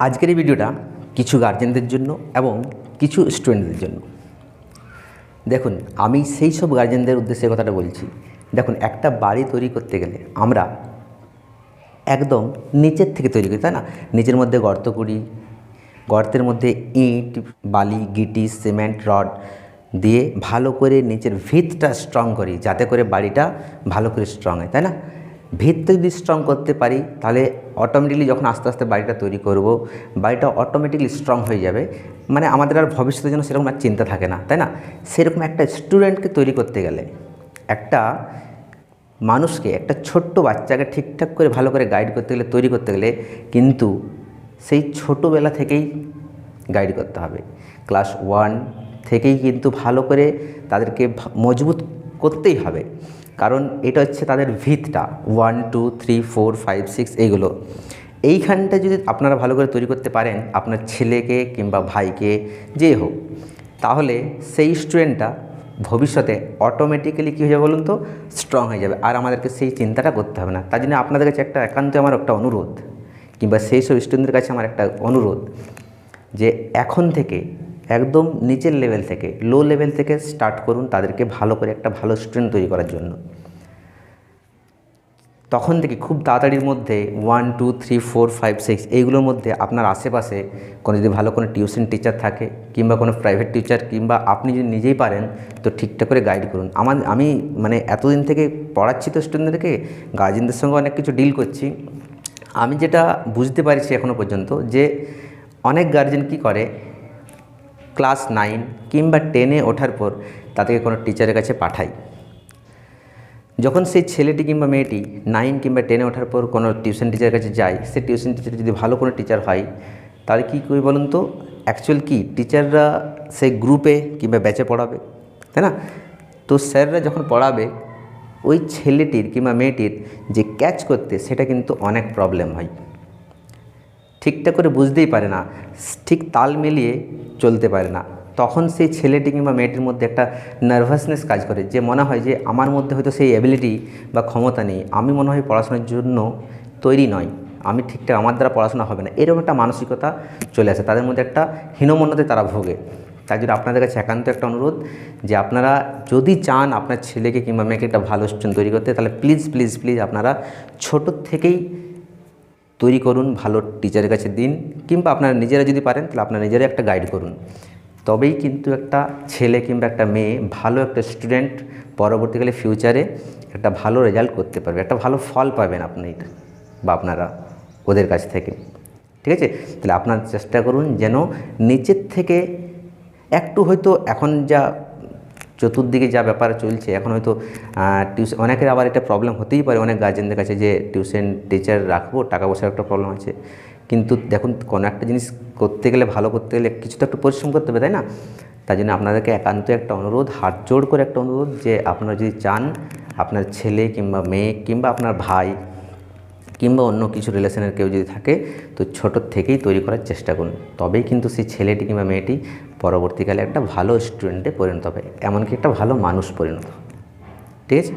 আজকের এই ভিডিওটা কিছু গার্জেনদের জন্য এবং কিছু স্টুডেন্টদের জন্য। দেখুন, আমি সেই সব গার্জেনদের উদ্দেশ্যে কথাটা বলছি। দেখুন, একটা বাড়ি তৈরি করতে গেলে আমরা একদম নিচের থেকে তৈরি করি, তাই না? নিচের মধ্যে গর্ত করি, গর্তের মধ্যে ইট, বালি, গিটি, সিমেন্ট, রড দিয়ে ভালো করে নিচের ভিতটা স্ট্রং করি, যাতে করে বাড়িটা ভালো করে স্ট্রং হয়, তাই না? ভিতটা যদি স্ট্রং করতে পারি, তাহলে অটোমেটিকলি যখন আস্তে আস্তে বাড়িটা তৈরি করব, বাড়িটা অটোমেটিকলি স্ট্রং হয়ে যাবে। মানে আমাদের আর ভবিষ্যতের জন্য সেরকম আর চিন্তা থাকে না, তাই না? সেরকম একটা স্টুডেন্টকে তৈরি করতে গেলে একটা মানুষকে, একটা ছোট্ট বাচ্চাকে ঠিকঠাক করে ভালো করে গাইড করতে গেলে, তৈরি করতে গেলে কিন্তু সেই ছোটোবেলা থেকেই গাইড করতে হবে। ক্লাস ওয়ান থেকেই কিন্তু ভালো করে তাদেরকে মজবুত করতেই হবে। কারণ এটা হচ্ছে তাদের ভিতটা। One two three four five six এইগুলো এইখানটা যদি আপনারা ভালো করে তৈরি করতে পারেন, আপনার ছেলেকে কিংবা ভাইকে, যে হোক, তাহলে সেই স্টুডেন্টটা ভবিষ্যতে অটোমেটিক্যালি কী হয়ে যাবে বলুন তো? স্ট্রং হয়ে যাবে। আর আমাদেরকে সেই চিন্তাটা করতে হবে না। তার জন্য আপনাদের কাছে একটা একান্ত আমার একটা অনুরোধ, কিংবা সেই সব স্টুডেন্টদের কাছে আমার একটা অনুরোধ, যে এখন থেকে একদম নিচের লেভেল থেকে লো লেভেল থেকে স্টার্ট করুন তাদেরকে ভালো করে একটা ভালো স্টুডেন্ট তৈরি করার জন্য। তখন থেকে খুব তাড়াতাড়ির মধ্যে one two three four five six এইগুলোর মধ্যে আপনার আশেপাশে কোনো যদি ভালো কোনো টিউশন টিচার থাকে কিংবা কোনো প্রাইভেট টিচার কিংবা আপনি যদি নিজেই পারেন তো ঠিকঠাক করে গাইড করুন। আমার, আমি মানে এতদিন থেকে পড়াচ্ছি তো স্টুডেন্টদেরকে গার্জেনদের সঙ্গে অনেক কিছু ডিল করছি। আমি যেটা বুঝতে পারছি এখনও পর্যন্ত যে অনেক গার্জেন কি করে ক্লাস নাইন কিংবা টেনে ওঠার পর তাদেরকে কোনো টিচারের কাছে পাঠায় যখন সেই ছেলেটি কিংবা মেয়েটি নাইন কিংবা টেনে ওঠার পর কোনো টিউশন টিচারের কাছে যায় সে টিউশন টিচার যদি ভালো কোনো টিচার হয়, তাহলে কী করি বলুন তো? অ্যাকচুয়াল কি? টিচাররা সেই গ্রুপে কিংবা ব্যাচে পড়াবে, তাই না? তো স্যাররা যখন পড়াবে, ওই ছেলেটির কিংবা মেয়েটির যে ক্যাচ করতে, সেটা কিন্তু অনেক প্রবলেম হয়। ঠিকঠাক করে বুঝতেই পারে না। ঠিক তাল মিলিয়ে চলতে পারে না। তখন সেই ছেলেটি কিংবা মেয়েটির মধ্যে একটা নার্ভাসনেস কাজ করে যে মনে হয় যে আমার মধ্যে হয়তো সেই অ্যাবিলিটি বা ক্ষমতা নেই। আমি মনে হয় পড়াশোনার জন্য তৈরি নয় আমি ঠিকঠাক, আমার দ্বারা পড়াশোনা হবে না। এরকম একটা মানসিকতা চলে আসে। তাদের মধ্যে একটা হীনমন্যতে তারা ভোগে। তাই জন্য আপনাদের কাছে একান্ত একটা অনুরোধ যে আপনারা যদি চান আপনার ছেলেকে কিংবা মেয়েকে একটা ভালো স্টুডেন্ট তৈরি করতে, তাহলে প্লিজ প্লিজ প্লিজ আপনারা ছোটোর থেকেই তৈরি করুন ভালো টিচারের কাছে দিন, কিংবা আপনারা নিজেরা যদি পারেন, তাহলে আপনারা নিজেরা একটা গাইড করুন। তবেই কিন্তু একটা ছেলে কিংবা একটা মেয়ে ভালো একটা স্টুডেন্ট পরবর্তীকালে ফিউচারে একটা ভালো রেজাল্ট করতে পারবে, একটা ভালো ফল পাবেন আপনি বা আপনারা ওদের কাছ থেকে। ঠিক আছে? তাহলে আপনার চেষ্টা করুন যেন নিচের থেকে একটু হয়তো এখন যা চতুর্দিকে যা ব্যাপার চলছে, এখন হয়তো টিউশন অনেকের আবার একটা প্রবলেম হতেই পারে, অনেক গার্জেনদের কাছে যে টিউশন টিচার রাখব, টাকা পয়সার একটা প্রবলেম আছে। কিন্তু দেখুন, কোনো একটা জিনিস করতে গেলে, ভালো করতে গেলে কিছু তো একটু পরিশ্রম করতে হবে, তাই না? তাই জন্য আপনাদেরকে একান্ত একটা অনুরোধ হাত জোড় করে একটা অনুরোধ যে আপনারা যদি চান, আপনার ছেলে কিংবা মেয়ে কিংবা আপনার ভাই কিংবা অন্য কিছু রিলেশনের কেউ যদি থাকে, তো ছোটোর থেকেই তৈরি করার চেষ্টা করুন। তবেই কিন্তু সেই ছেলেটি কিংবা মেয়েটি পরবর্তীকালে একটা ভালো স্টুডেন্টে পরিণত হবে এমনকি একটা ভালো মানুষ পরিণত। ঠিক আছে